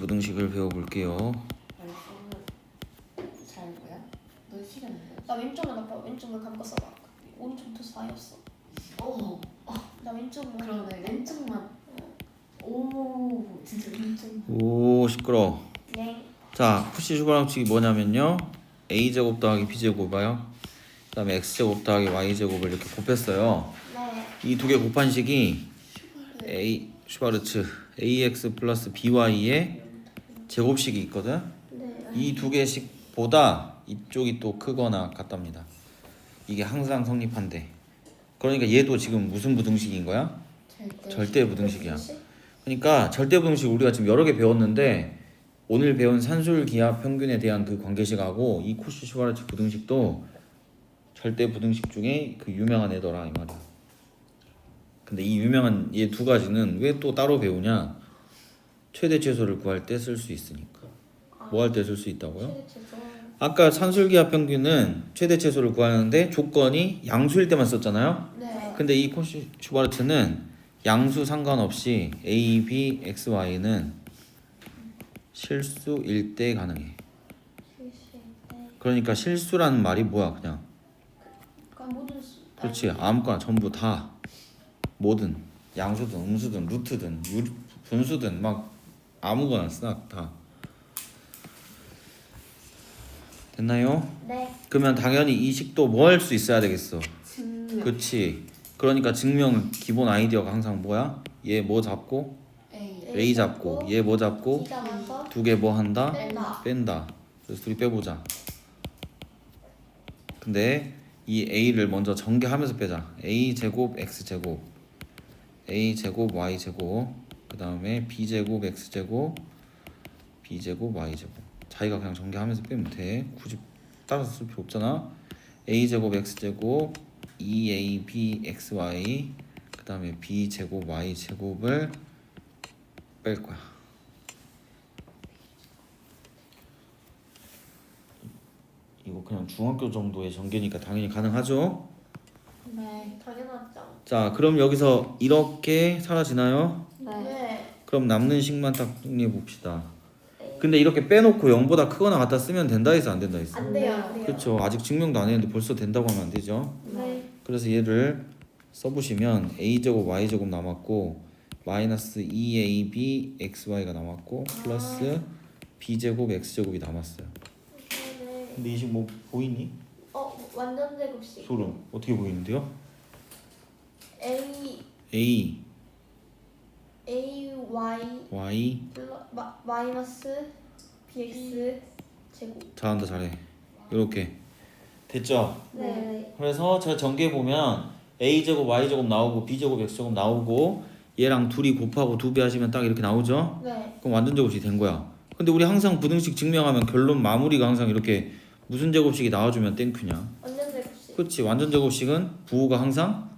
부등식을 배워볼게요. 잘? 너 시간? 나 왼쪽만 아빠 왼쪽만 감고 써봐. 오른쪽부터 4였어. 오. 나 왼쪽만. 그러네 왼쪽만. 오 진짜 왼쪽만. 오 시끄러. 네. 자 푸시 슈바람칙이 뭐냐면요. a 제곱 더하기 b 제곱이요. 그다음에 x 제곱 더하기 y 제곱을 이렇게 곱했어요. 네. 이 두 개 곱한 식이 a 슈바르츠 ax 플러스 by의 제곱식이 있거든. 네. 이 두 개씩보다 이쪽이 또 크거나 같답니다. 이게 항상 성립한대. 그러니까 얘도 지금 무슨 부등식인 거야? 절대. 절대 부등식이야. 그러니까 절대 부등식 우리가 지금 여러 개 배웠는데 오늘 배운 산술 기하 평균에 대한 그 관계식하고 이 코시 슈바르츠 부등식도 절대 부등식 중에 그 유명한 애더라 이 말이야. 근데 이 유명한 얘 두 가지는 왜 또 따로 배우냐? 최대 최소를 구할 때 쓸 수 있으니까. 뭐 할 때 쓸 수 있다고요? 아까 산술기하 평균은 최대 최소를 구하는데 조건이 양수일 때만 썼잖아요. 네. 근데 이 코시 슈바르트는 양수 상관없이 a, b, x, y는 실수일 때 가능해. 그러니까 실수라는 말이 뭐야 그냥. 수. 그렇지 아무거나 전부 다 뭐든 양수든 음수든 루트든 유, 분수든 막 아무거나 싹 다. 됐나요? 네. 그러면 당연히 이 식도 뭐 할 수 있어야 되겠어. 증명. 그치. 그러니까 증명 기본 아이디어가 항상 뭐야? 얘 뭐 잡고 A. A 잡고 얘 뭐 잡고 D 잡아서 두 개 뭐 한다? 뺀다. 뺀다. 그래서 둘이 빼보자. 근데 이 A를 먼저 전개하면서 빼자. A 제곱 X 제곱 A 제곱 Y 제곱 그 다음에 B 제곱 X 제곱 B 제곱 Y 제곱 자기가 그냥 전개하면서 빼면 돼. 굳이 따라서 쓸 필요 없잖아. A 제곱 X 제곱 2AB XY 그 다음에 B 제곱 Y 제곱을 뺄 거야. 이거 그냥 중학교 정도의 전개니까 당연히 가능하죠. 네. 당연하죠. 자, 그럼 여기서 이렇게 사라지나요? 네. 그럼 남는 식만 딱 정리해 봅시다. 근데 이렇게 빼놓고 0보다 크거나 같다 쓰면 된다 해서 안 된다 했어. 안 돼요. 안 돼요. 그렇죠. 아직 증명도 안 했는데 벌써 된다고 하면 안 되죠. 네. 그래서 얘를 써보시면 a 제곱 y 제곱 남았고 마이너스 2ab xy가 남았고 플러스 b 제곱 x 제곱이 남았어요. 네. 근데 이 식 뭐 보이니? 어 완전 제곱식. 소름 어떻게 보이는데요? A a A Y y 플러 마, 마이너스 BX 제곱. 잘한다 잘해. 이렇게 됐죠? 네. 그래서 제가 전개해 보면 a 제곱 y 제곱 나오고 b 제곱 x 제곱 나오고 얘랑 둘이 곱하고 두 배 하시면 딱 이렇게 나오죠? 네. 그럼 완전 제곱식이 된 거야. 근데 우리 항상 부등식 증명하면 결론 마무리가 항상 이렇게 무슨 제곱식이 나와주면 땡큐냐? 완전 제곱식. 그렇지. 완전 제곱식은 부호가 항상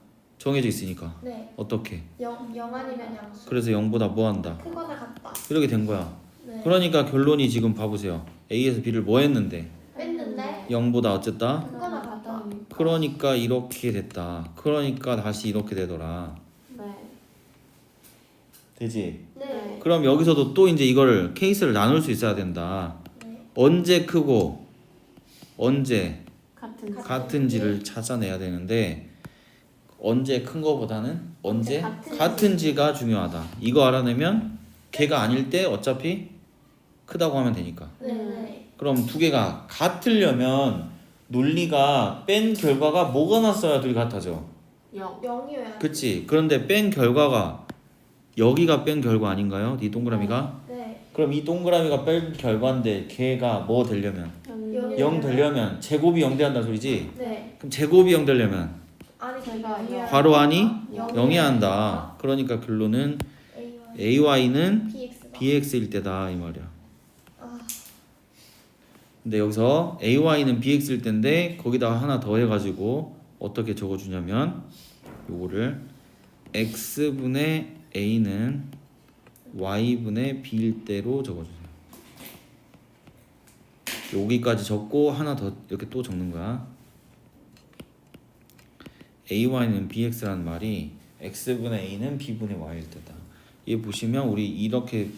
정해져 있으니까 네. 어떻게? 영, 영 아니면 양수. 그래서 0보다 뭐 한다? 크거나 같다. 이렇게 된 거야. 네. 그러니까 결론이 지금 봐보세요. a에서 b를 뭐 했는데 뺐는데 0보다 어쨌다? 크거나 같다. 그러니까 이렇게 됐다. 그러니까 다시 이렇게 되더라. 네. 되지? 네. 그럼 여기서도 또 이제 이걸 케이스를 나눌 수 있어야 된다. 네. 언제 크고 언제. 같은 같은지를 찾아내야 되는데 언제 큰 거보다는 언제 같은지. 같은지가 중요하다. 이거 알아내면 걔가 아닐 때 어차피 크다고 하면 되니까. 네. 네. 그럼 두 개가 같으려면 논리가 뺀 결과가 뭐가 났어야 둘이 같아져. 영. 영이어야. 그치? 그런데 뺀 결과가 여기가 뺀 결과 아닌가요? 이 동그라미가? 네. 그럼 이 동그라미가 뺀 결과인데 걔가 뭐 되려면? 영. 0 되려면 제곱이 0 돼야 한다 소리지? 네. 그럼 제곱이 0 되려면 아니. 괄호 안이 영. 0이 한다. 그러니까 결론은 A Y AY는 BX. BX일 때다 이 말이야. 아. 근데 여기서 AY는 BX일 때인데 거기다가 하나 더 해가지고 어떻게 적어주냐면 요거를 X분의 A는 Y분의 B일 때로 적어주세요. 여기까지 적고 하나 더 이렇게 또 적는 거야. AY는 BX라는 말이 X분의 A는 B분의 Y일 때다. 얘 보시면 우리 이렇게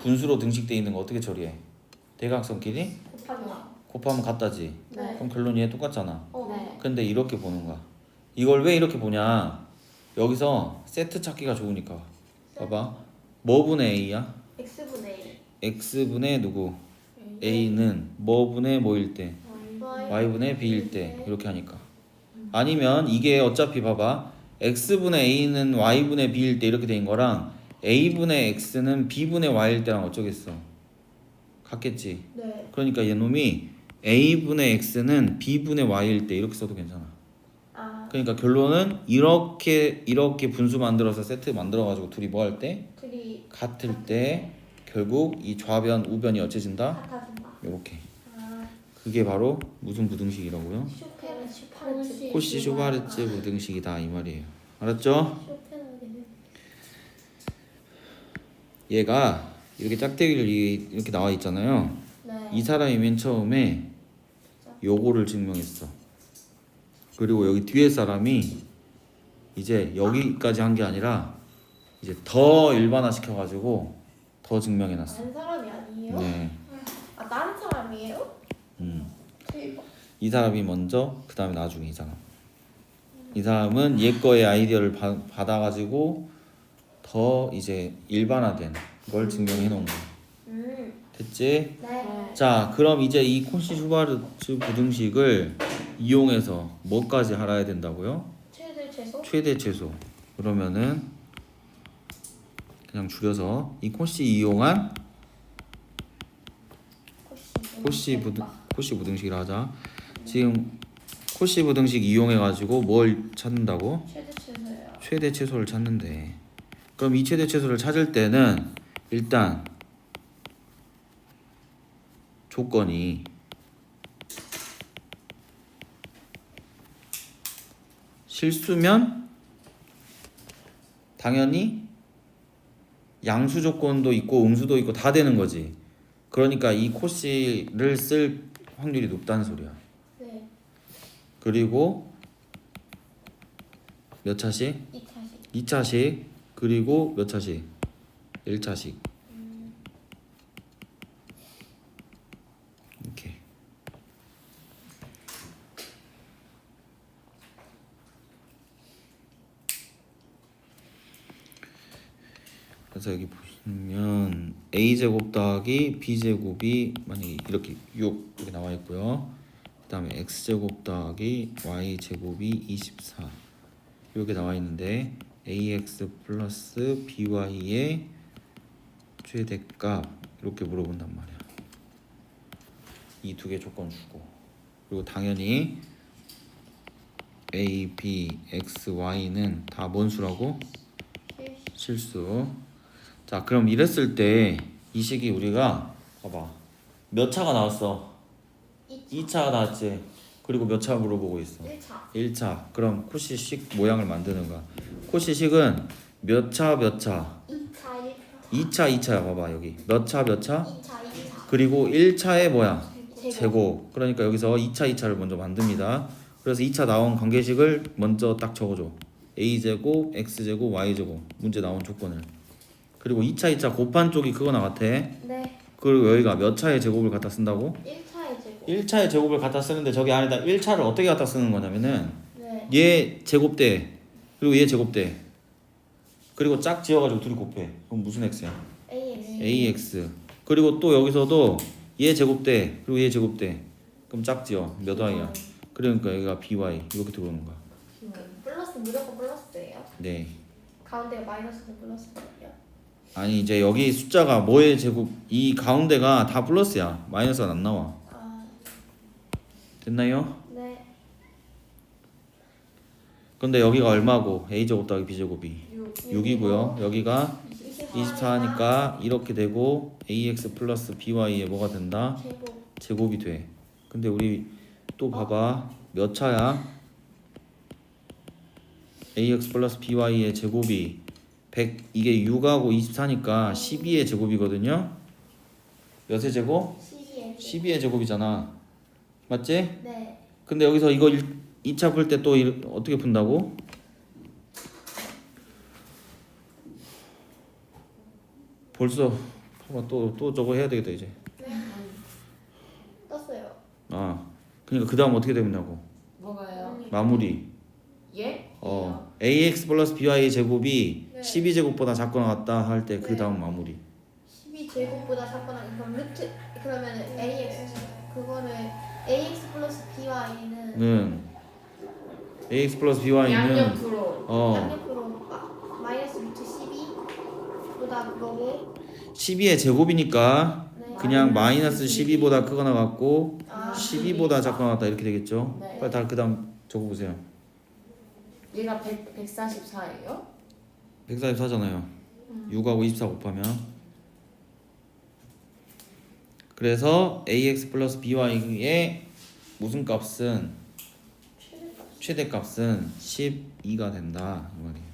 분수로 등식돼 있는 거 어떻게 처리해? 대각선끼리 곱하기 와. 곱하면 같다지. 네. 그럼 결론이 얘 똑같잖아. 어. 네. 근데 이렇게 보는 거야. 이걸 왜 이렇게 보냐? 여기서 세트 찾기가 좋으니까. 봐봐. 뭐분의 a야? x분의 x분의 누구? a는 뭐분의 뭐일 때? y. y분의 b일 때 이렇게 하니까. 아니면 이게 어차피 봐봐. x분의 a는 y분의 b일 때 이렇게 된 거랑 a분의 x는 b분의 y일 때랑 어쩌겠어? 같겠지. 네. 그러니까 얘놈이 a분의 x는 b분의 y일 때 이렇게 써도 괜찮아. 아 그러니까 결론은 이렇게 이렇게 분수 만들어서 세트 만들어 가지고 둘이 뭐 할 때 둘이 같을 때 결국 이 좌변 우변이 어째진다. 같아진다. 이렇게. 아 그게 바로 무슨 부등식이라고요? 쇼페는 슈파르츠. 코시 슈바르츠 부등식이다 이 말이에요. 알았죠? 얘가 이렇게 짝대기를 이렇게 나와 있잖아요. 네. 이 사람이 맨 처음에 요거를 증명했어. 그리고 여기 뒤에 사람이 이제 여기까지 한 게 아니라 이제 더 일반화 시켜가지고 더 증명해놨어. 다른 사람이 아니에요? 네. 아 다른 사람이에요? 이 사람이 먼저 그 다음에 나중에 이 사람. 이 사람은 얘 거의 아이디어를 바, 받아가지고 더 이제 일반화된 걸 증명해 놓은 거야. 음. 됐지? 네. 자, 그럼 이제 이 콘시 슈바르츠 부등식을 이용해서 뭐까지 알아야 된다고요? 최대 최소. 최대 최소. 그러면은 그냥 줄여서 이 콘시 이용한. 코시 부등 코시 부등식이라 하자. 지금 코시 부등식 이용해 가지고 뭘 찾는다고? 최대 최소예요. 최대 최소를 찾는데. 그럼 이 최대 최소를 찾을 때는 일단 조건이 실수면 당연히 양수 조건도 있고 음수도 있고 다 되는 거지. 그러니까 이 코시를 쓸 확률이 높다는 소리야. 네. 그리고 몇 차씩? 이 차식. 2차식 그리고 몇 차식? 1차식 이렇게 그래서 여기 보시면 a제곱 더하기 b제곱이 만약에 이렇게 6 이렇게 나와 있고요 그 다음에 x제곱 더하기 y제곱이 24 이렇게 나와 있는데 ax 플러스 by의 최대값 이렇게 물어본단 말이야. 이 두 개 조건 주고 그리고 당연히 a, b, x, y는 다 뭔 수라고? 실수. 자 그럼 이랬을 때 이 식이 우리가 봐봐 몇 차가 나왔어? 이 2차가 나왔지. 그리고 몇 차 물어보고 있어? 1차. 1차 그럼 코시식 모양을 만드는 거야 코시식은 몇 차 몇 차 2차 1차. 2차 2차야 봐봐 여기 몇 차 몇 차 2차 2차. 그리고 1차에 뭐야 제곱. 제곱 그러니까 여기서 2차 2차를 먼저 만듭니다 그래서 2차 나온 관계식을 먼저 딱 적어줘 a제곱 x제곱 y제곱 문제 나온 조건을 그리고 2차 2차 곱한 쪽이 그거 나 같아 네. 그리고 여기가 몇 차의 제곱을 갖다 쓴다고 1차의 제곱. 1차의 제곱을 갖다 쓰는데 저기 안에다 1차를 어떻게 갖다 쓰는 거냐면은 네. 얘 제곱대 그리고 얘 제곱대 그리고 짝 지어가지고 둘이 곱해 그럼 무슨 x야? AX. ax 그리고 또 여기서도 얘 제곱대 그리고 얘 제곱대 그럼 짝 지어 몇 y야? 그러니까 여기가 by 이렇게 들어오는 거야 플러스 무조건 플러스예요. 네 가운데 마이너스는 플러스거든요. 아니 이제 여기 숫자가 뭐의 제곱 이 가운데가 다 플러스야 마이너스가 안 나와 아, 됐나요? 네. 근데 여기가 얼마고 a 제곱 더하기 b 제곱이 6. 6이고요 여기가 24니까 이렇게 되고 ax 플러스 by에 뭐가 된다? 제곱. 제곱이 돼. 근데 우리 또 봐봐 몇 차야? ax 플러스 by의 제곱이 100 이게 6하고 24니까 12의 제곱이거든요. 몇의 제곱? 12의 12의 제곱이잖아. 맞지? 네. 근데 여기서 이거 2차 풀 때 또 어떻게 푼다고? 벌써 또또 저거 해야 되겠다 이제. 떴어요. 아 그러니까 그 다음 어떻게 되냐고 뭐가요? 마무리. 예? 어 ax 플러스 by 제곱이 네. 12제곱보다 작거나 같다 할 때그 네. 다음 마무리. 12제곱보다 작거나 그럼 루트 그러면 ax 그거는 ax 플러스 by는 는 ax 플러스 by는 양옆으로. 어 양옆으로 마, 마이너스 루트 12보다 그거고 12의 제곱이니까 네. 그냥 마이너스 12보다 크거나 같고 아, 12보다 작거나 같다 이렇게 되겠죠. 네. 빨리 다 그다음 적어 보세요. 얘가 100, 144예요? 144잖아요. 6하고 24 곱하면 그래서 ax 플러스 by의 무슨 값은 최대값은 12가 된다 이 말이에요.